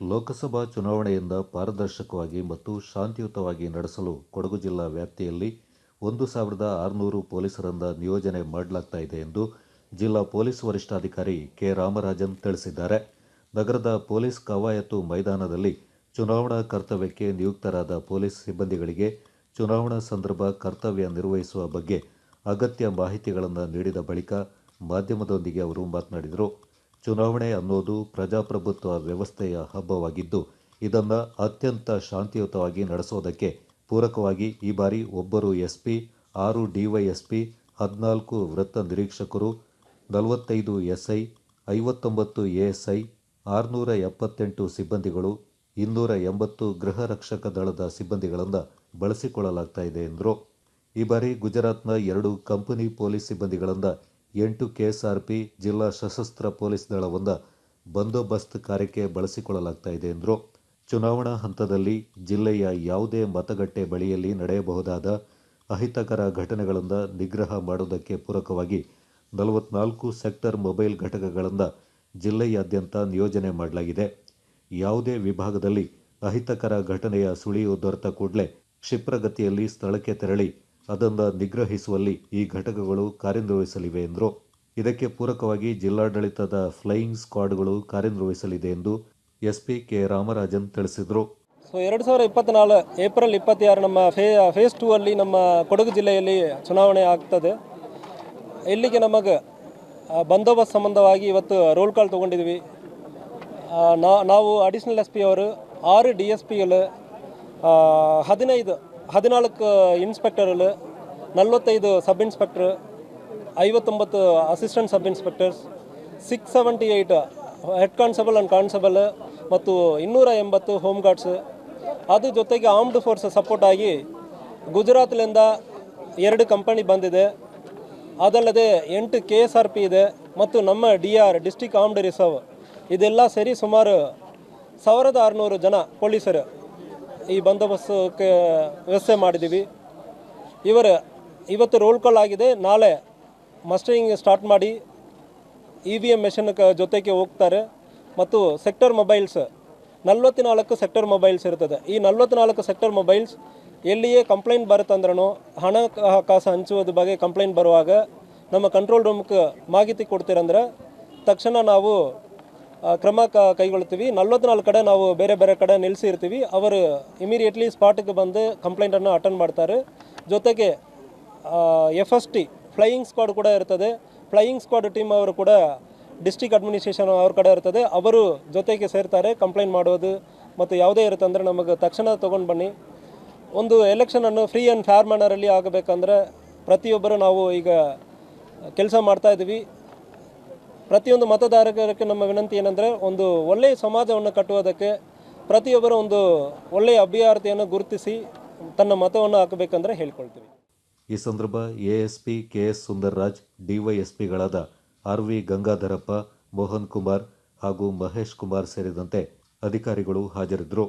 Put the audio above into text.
ಲೋಕಸಭಾ ಚುನಾವಣೆಯಿಂದ ಪಾರದರ್ಶಕವಾಗಿ ಮತ್ತು ಶಾಂತಿಯುತವಾಗಿ ನಡೆಸಲು ಕೊಡಗು ಜಿಲ್ಲಾ ವ್ಯಾಪ್ತಿಯಲ್ಲಿ ಒಂದು ಸಾವಿರದ ಆರುನೂರು ಪೊಲೀಸರಿಂದ ನಿಯೋಜನೆ ಮಾಡಲಾಗ್ತಾ ಇದೆ ಎಂದು ಜಿಲ್ಲಾ ಪೊಲೀಸ್ ವರಿಷ್ಠಾಧಿಕಾರಿ ಕೆ. ರಾಮರಾಜನ್ ತಿಳಿಸಿದ್ದಾರೆ. ನಗರದ ಪೊಲೀಸ್ ಕವಾಯತು ಮೈದಾನದಲ್ಲಿ ಚುನಾವಣಾ ಕರ್ತವ್ಯಕ್ಕೆ ನಿಯುಕ್ತರಾದ ಪೊಲೀಸ್ ಸಿಬ್ಬಂದಿಗಳಿಗೆ ಚುನಾವಣಾ ಸಂದರ್ಭ ಕರ್ತವ್ಯ ನಿರ್ವಹಿಸುವ ಬಗ್ಗೆ ಅಗತ್ಯ ಮಾಹಿತಿಗಳನ್ನು ನೀಡಿದ ಬಳಿಕ ಮಾಧ್ಯಮದೊಂದಿಗೆ ಅವರು ಮಾತನಾಡಿದರು. ಚುನಾವಣೆ ಅನ್ನೋದು ಪ್ರಜಾಪ್ರಭುತ್ವ ವ್ಯವಸ್ಥೆಯ ಹಬ್ಬವಾಗಿದ್ದು, ಇದನ್ನು ಅತ್ಯಂತ ಶಾಂತಿಯುತವಾಗಿ ನಡೆಸೋದಕ್ಕೆ ಪೂರಕವಾಗಿ ಈ ಬಾರಿ ಒಬ್ಬರು ಎಸ್ ಪಿ, ಆರು ಡಿವೈಎಸ್ಪಿ ಹದಿನಾಲ್ಕು ವೃತ್ತ ನಿರೀಕ್ಷಕರು, ನಲವತ್ತೈದು ಎಸ್ಐ ಐವತ್ತೊಂಬತ್ತು ಎಎಸ್ಐ ಆರುನೂರ ಎಪ್ಪತ್ತೆಂಟು ಸಿಬ್ಬಂದಿಗಳು, ಇನ್ನೂರ ಎಂಬತ್ತು ಗೃಹ ರಕ್ಷಕ ದಳದ ಸಿಬ್ಬಂದಿಗಳನ್ನು ಬಳಸಿಕೊಳ್ಳಲಾಗ್ತಾ ಇದೆ ಎಂದರು. ಈ ಬಾರಿ ಗುಜರಾತ್ನ ಎರಡು ಕಂಪನಿ ಪೊಲೀಸ್ ಸಿಬ್ಬಂದಿಗಳಿಂದ ಎಂಟು ಕೆಎಸ್ಆರ್ಪಿ ಜಿಲ್ಲಾ ಸಶಸ್ತ್ರ ಪೊಲೀಸ್ ದಳವೊಂದ ಬಂದೋಬಸ್ತ್ ಕಾರ್ಯಕ್ಕೆ ಬಳಸಿಕೊಳ್ಳಲಾಗ್ತಾ ಇದೆ ಎಂದರು ಚುನಾವಣಾ ಹಂತದಲ್ಲಿ ಜಿಲ್ಲೆಯ ಯಾವುದೇ ಮತಗಟ್ಟೆ ಬಳಿಯಲ್ಲಿ ನಡೆಯಬಹುದಾದ ಅಹಿತಕರ ಘಟನೆಗಳಿಂದ ನಿಗ್ರಹ ಮಾಡುವುದಕ್ಕೆ ಪೂರಕವಾಗಿ ನಲವತ್ನಾಲ್ಕು ಸೆಕ್ಟರ್ ಮೊಬೈಲ್ ಘಟಕಗಳಿಂದ ಜಿಲ್ಲೆಯಾದ್ಯಂತ ನಿಯೋಜನೆ ಮಾಡಲಾಗಿದೆ. ಯಾವುದೇ ವಿಭಾಗದಲ್ಲಿ ಅಹಿತಕರ ಘಟನೆಯ ಸುಳಿವು ದೊರೆತ ಕೂಡಲೇ ಕ್ಷಿಪ್ರಗತಿಯಲ್ಲಿ ಸ್ಥಳಕ್ಕೆ ತೆರಳಿ ಅದನ್ನು ನಿಗ್ರಹಿಸುವಲ್ಲಿ ಈ ಘಟಕಗಳು ಕಾರ್ಯನಿರ್ವಹಿಸಲಿವೆ ಎಂದರು. ಇದಕ್ಕೆ ಪೂರಕವಾಗಿ ಜಿಲ್ಲಾಡಳಿತದ ಫ್ಲೈಯಿಂಗ್ ಸ್ಕ್ವಾಡ್ಗಳು ಕಾರ್ಯನಿರ್ವಹಿಸಲಿದೆ ಎಂದು ಎಸ್ಪಿ ಕೆ ರಾಮರಾಜನ್ ತಿಳಿಸಿದರು. ಸೊ, ಎರಡು ಸಾವಿರದ ಇಪ್ಪತ್ತ್ನಾಲ್ಕು ಏಪ್ರಿಲ್ ಇಪ್ಪತ್ತಾರು ನಮ್ಮ ಫೇ, ಫೇಸ್ ಟೂ ಅಲ್ಲಿ ನಮ್ಮ ಕೊಡಗು ಜಿಲ್ಲೆಯಲ್ಲಿ ಚುನಾವಣೆ ಆಗ್ತದೆ. ಇಲ್ಲಿಗೆ ನಮಗೆ ಬಂದೋಬಸ್ತ್ ಸಂಬಂಧವಾಗಿ ಇವತ್ತು ರೋಲ್ ಕಾಲ್ ತೊಗೊಂಡಿದ್ವಿ. ನಾವು ಅಡಿಷ್ನಲ್ ಎಸ್ ಪಿ ಅವರು ಆರು ಡಿ ಎಸ್ ಪಿಗಳು ಹದಿನೈದು ಹದಿನಾಲ್ಕು ಇನ್ಸ್ಪೆಕ್ಟರ್ಗಳು, ನಲವತ್ತೈದು ಸಬ್ ಇನ್ಸ್ಪೆಕ್ಟರ್, ಐವತ್ತೊಂಬತ್ತು assistant sub inspectors six seventy eight head constable and constable ಮತ್ತು ಇನ್ನೂರ ಎಂಬತ್ತು ಹೋಮ್ ಗಾರ್ಡ್ಸ್. ಅದ್ರ ಜೊತೆಗೆ ಆರ್ಮ್ಡ್ ಫೋರ್ಸ್ ಸಪೋರ್ಟ್ ಆಗಿ ಗುಜರಾತ್ಲಿಂದ ಎರಡು ಕಂಪನಿ ಬಂದಿದೆ. ಅದಲ್ಲದೆ ಎಂಟು ಕೆ ಎಸ್ ಆರ್ ಪಿ ಇದೆ ಮತ್ತು ನಮ್ಮ D R, district armed reserve. ಇದೆಲ್ಲ ಸೇರಿ ಸುಮಾರು ಸಾವಿರದ ಆರುನೂರು ಜನ ಪೊಲೀಸರು. ಈ ಬಂದೋಬಸ್ತಕ್ಕೆ ವ್ಯವಸ್ಥೆ ಮಾಡಿದ್ದೀವಿ. ಇವರ, ಇವತ್ತು ರೋಲ್ ಕಾಲ್ ಆಗಿದೆ. ನಾಳೆ ಮಸ್ಟರಿಂಗ್ ಸ್ಟಾರ್ಟ್ ಮಾಡಿ ಇ ವಿ ಎಂ ಮೆಷಿನ್ ಜೊತೆಗೆ ಹೋಗ್ತಾರೆ. ಮತ್ತು ಸೆಕ್ಟರ್ ಮೊಬೈಲ್ಸ್ ನಲ್ವತ್ನಾಲ್ಕು ಸೆಕ್ಟರ್ ಮೊಬೈಲ್ಸ್ ಇರ್ತದೆ. ಈ ನಲ್ವತ್ನಾಲ್ಕು ಸೆಕ್ಟರ್ ಮೊಬೈಲ್ಸ್ ಎಲ್ಲಿಯೇ ಕಂಪ್ಲೇಂಟ್ ಬರುತ್ತಂದ್ರೂ ಹಣ ಕಾಸು ಹಂಚುವುದ್ರ ಬಗ್ಗೆ ಕಂಪ್ಲೇಂಟ್ ಬರುವಾಗ ನಮ್ಮ ಕಂಟ್ರೋಲ್ ರೂಮ್ಗೆ ಮಾಹಿತಿ ಕೊಡ್ತೀರಂದ್ರೆ ತಕ್ಷಣ ನಾವು ಕ್ರಮ ಕೈಗೊಳ್ತೀವಿ ನಲ್ವತ್ನಾಲ್ಕು ಕಡೆ ನಾವು ಬೇರೆ ಬೇರೆ ಕಡೆ ನಿಲ್ಲಿಸಿರ್ತೀವಿ ಅವರು ಇಮಿಡಿಯೇಟ್ಲಿ ಸ್ಪಾಟಿಗೆ ಬಂದು ಕಂಪ್ಲೇಂಟನ್ನು ಅಟೆಂಡ್ ಮಾಡ್ತಾರೆ. ಜೊತೆಗೆ F S T flying squad ಕೂಡ ಇರ್ತದೆ. ಫ್ಲೈಯಿಂಗ್ ಸ್ಕ್ವಾಡ್ ಟೀಮ್ ಅವರು ಕೂಡ ಡಿಸ್ಟಿಕ್ ಅಡ್ಮಿನಿಸ್ಟ್ರೇಷನ್ ಅವ್ರ ಕಡೆ ಇರ್ತದೆ. ಅವರು ಜೊತೆಗೆ ಸೇರ್ತಾರೆ ಕಂಪ್ಲೇಂಟ್ ಮಾಡೋದು ಮತ್ತು ಯಾವುದೇ ಇರುತ್ತೆ ಅಂದರೆ ನಮಗೆ ತಕ್ಷಣ ತೊಗೊಂಡು ಬನ್ನಿ. ಒಂದು ಎಲೆಕ್ಷನನ್ನು ಫ್ರೀ ಆ್ಯಂಡ್ ಫೇರ್ ಮ್ಯಾನರಲ್ಲಿ ಆಗಬೇಕಂದ್ರೆ ಪ್ರತಿಯೊಬ್ಬರು ನಾವು ಈಗ ಕೆಲಸ ಮಾಡ್ತಾ ಇದ್ದೀವಿ. ಪ್ರತಿಯೊಂದು ಮತದಾರರಿಗೆ ನಮ್ಮ ವಿನಂತಿ ಏನಂದರೆ ಒಂದು ಒಳ್ಳೆಯ ಸಮಾಜವನ್ನು ಕಟ್ಟುವುದಕ್ಕೆ ಪ್ರತಿಯೊಬ್ಬರು ಒಂದು ಒಳ್ಳೆಯ ಅಭ್ಯರ್ಥಿಯನ್ನು ಗುರುತಿಸಿ ತನ್ನ ಮತವನ್ನು ಹಾಕಬೇಕಂದ್ರೆ ಹೇಳ್ಕೊಳ್ತೀವಿ. ಈ ಸಂದರ್ಭ ಎಎಸ್ಪಿ ಕೆಎಸ್ ಸುಂದರ್ರಾಜ್, ಡಿವೈಎಸ್ಪಿಗಳಾದ ಆರ್ ವಿ ಗಂಗಾಧರಪ್ಪ, ಮೋಹನ್ ಕುಮಾರ್ ಹಾಗೂ ಮಹೇಶ್ ಕುಮಾರ್ ಸೇರಿದಂತೆ ಅಧಿಕಾರಿಗಳು ಹಾಜರಿದ್ದರು.